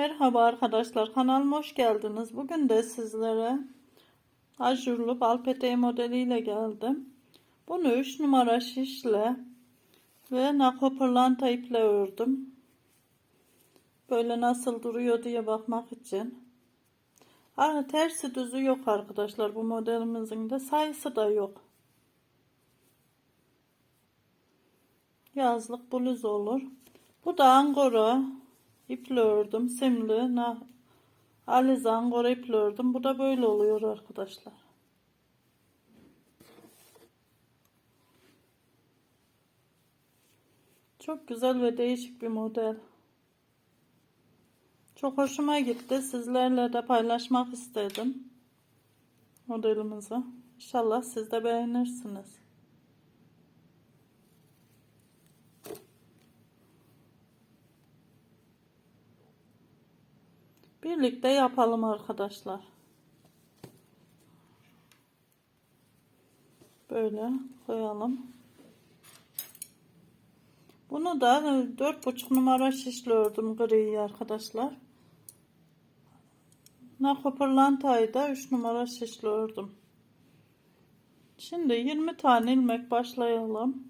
Merhaba arkadaşlar kanalıma hoş geldiniz. Bugün de sizlere ajurlu bal peteği modeliyle geldim. Bunu 3 numara şişle ve nakopırlanta iple ördüm. Böyle nasıl duruyor diye bakmak için. Aa, tersi düzü yok arkadaşlar bu modelimizin de sayısı da yok. Yazlık bluz olur. Bu da angora iple ördüm. Simli na alize angora iple ördüm. Bu da böyle oluyor arkadaşlar. Çok güzel ve değişik bir model. Çok hoşuma gitti. Sizlerle de paylaşmak istedim. Modelimizi. İnşallah siz de beğenirsiniz. Birlikte yapalım arkadaşlar. Böyle koyalım. Bunu da 4,5 numara şişle ördüm griyi arkadaşlar. Nako pırlantayı da 3 numara şişle ördüm. Şimdi 20 tane ilmek başlayalım.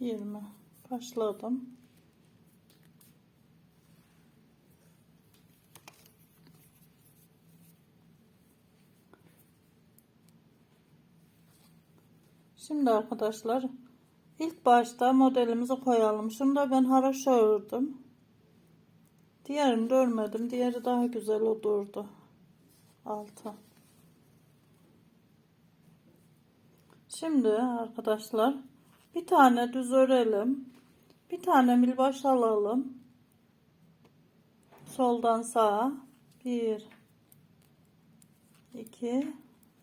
bir, yirmi. Başladım. Şimdi arkadaşlar ilk başta modelimizi koyalım. Şunu da ben haroşa ördüm. Diğerini örmedim. Diğeri daha güzel olurdu. Altı. Şimdi arkadaşlar bir tane düz örelim. Bir tane milbaş alalım. Soldan sağa. Bir, iki,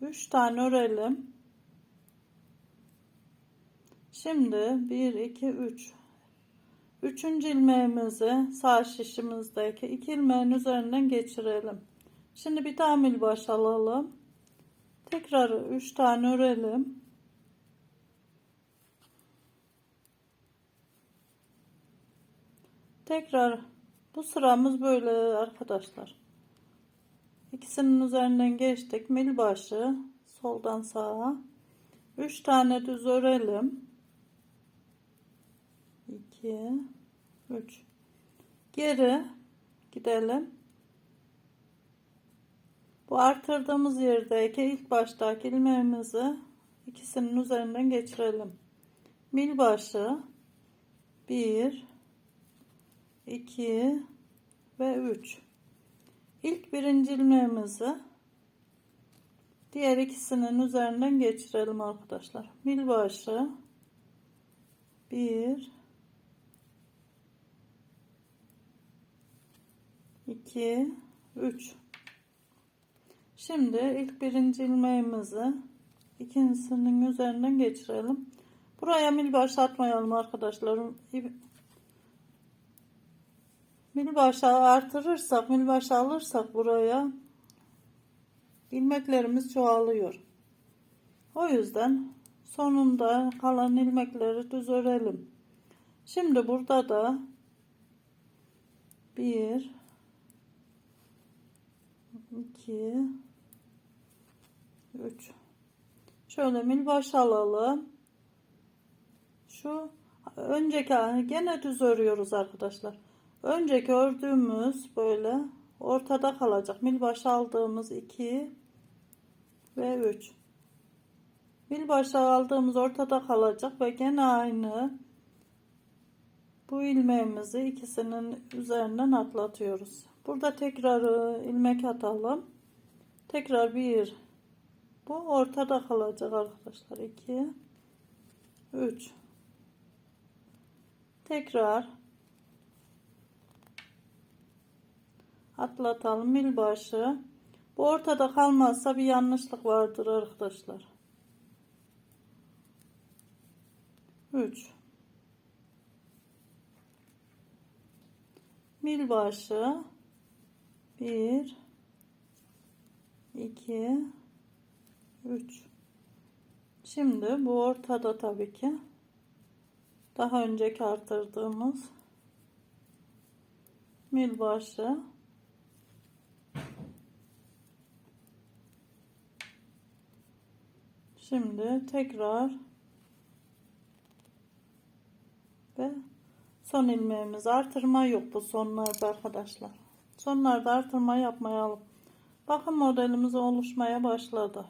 üç tane örelim. Şimdi 1 2 3 Üçüncü ilmeğimizi sağ şişimizdeki iki ilmeğin üzerinden geçirelim. Şimdi bir daha milbaş alalım. Tekrar 3 tane örelim. Tekrar bu sıramız böyle arkadaşlar. İkisinin üzerinden geçtik. Milbaşı soldan sağa. 3 tane düz örelim. 2 3 geri gidelim bu artırdığımız yerdeki ilk baştaki ilmeğimizi ikisinin üzerinden geçirelim mil başı 1 2 ve 3 ilk birinci ilmeğimizi diğer ikisinin üzerinden geçirelim arkadaşlar mil başı 1 2 3 Şimdi ilk birinci ilmeğimizi ikincisinin üzerinden geçirelim. Buraya mil başlatmayalım arkadaşlar. Mil başa artırırsak, mil başa alırsak buraya ilmeklerimiz çoğalıyor. O yüzden sonunda kalan ilmekleri düz örelim. Şimdi burada da bir 2 3 şöyle milbaş alalım şu önceki gene düz örüyoruz arkadaşlar önceki ördüğümüz böyle ortada kalacak. Milbaş aldığımız 2 ve 3 milbaş aldığımız ortada kalacak ve gene aynı bu ilmeğimizi ikisinin üzerinden atlatıyoruz. Burada tekrar ilmek atalım. Tekrar 1 Bu ortada kalacak arkadaşlar. 2 3 Tekrar atlatalım mil başı. Bu ortada kalmazsa bir yanlışlık vardır arkadaşlar. 3 Mil başı. 1 2 3 Şimdi bu ortada tabii ki. Daha önceki artırdığımız mil başı Şimdi tekrar ve son ilmeğimiz artırma yok bu sonlarda arkadaşlar. Sonlarda artırma yapmayalım. Bakın modelimiz oluşmaya başladı.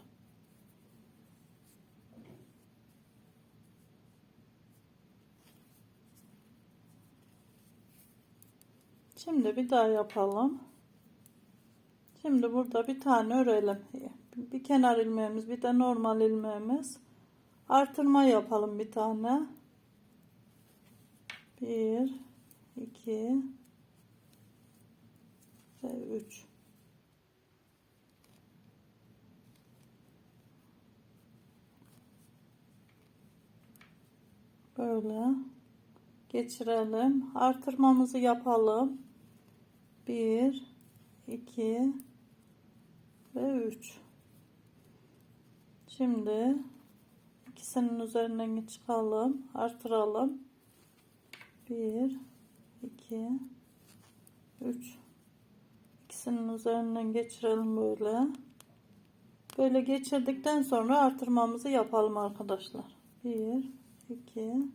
Şimdi bir daha yapalım. Şimdi burada bir tane örelim. Bir kenar ilmeğimiz, bir de normal ilmeğimiz. Artırma yapalım bir tane. 1 2 ve 3 Böyle geçirelim. Artırmamızı yapalım. 1 2 ve 3 Şimdi ikisinin üzerinden çıkalım. Artıralım. 1 2 3 ikisinin üzerinden geçirelim böyle. Böyle geçirdikten sonra artırmamızı yapalım arkadaşlar. 1 2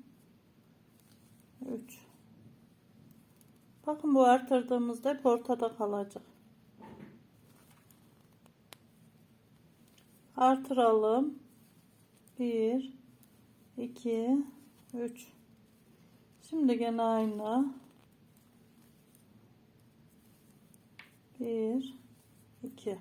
3 Bakın bu artırdığımızda hep ortada kalacak. Artıralım. 1 2 3 Şimdi gene aynı. 1 2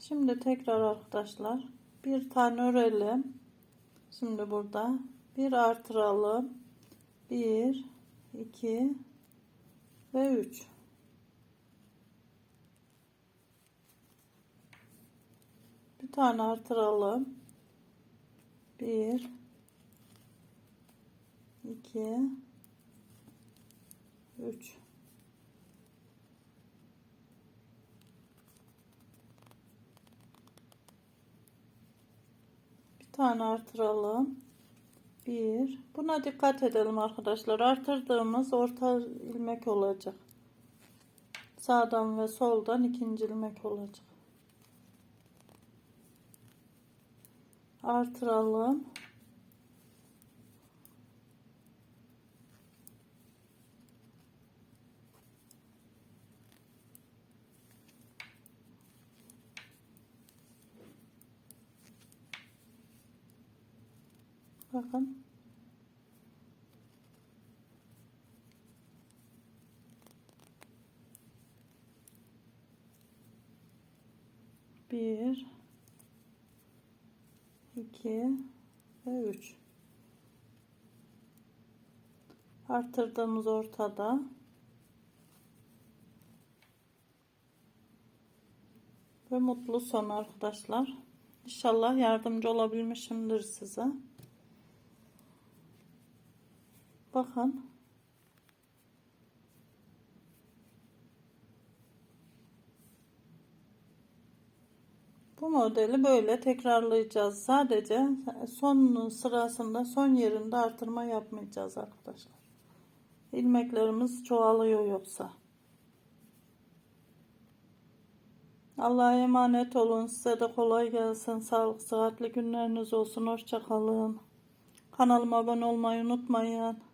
Şimdi tekrar arkadaşlar bir tane örelim. Şimdi burada bir artıralım. 1 2 ve 3 bir tane artıralım. 1 2 3 bir tane artıralım bir. Buna dikkat edelim arkadaşlar. Artırdığımız orta ilmek olacak. Sağdan ve soldan ikinci ilmek olacak. Artıralım Bakın. Bir, iki ve üç. Artırdığımız ortada. Ve mutlu son arkadaşlar. İnşallah yardımcı olabilmişimdir size. Bakın. Bu modeli böyle tekrarlayacağız. Sadece son sırasında son yerinde artırma yapmayacağız arkadaşlar. İlmeklerimiz çoğalıyor yoksa. Allah'a emanet olun. Size de kolay gelsin. Sağlık, sıhhatli günleriniz olsun. Hoşçakalın. Kanalıma abone olmayı unutmayın.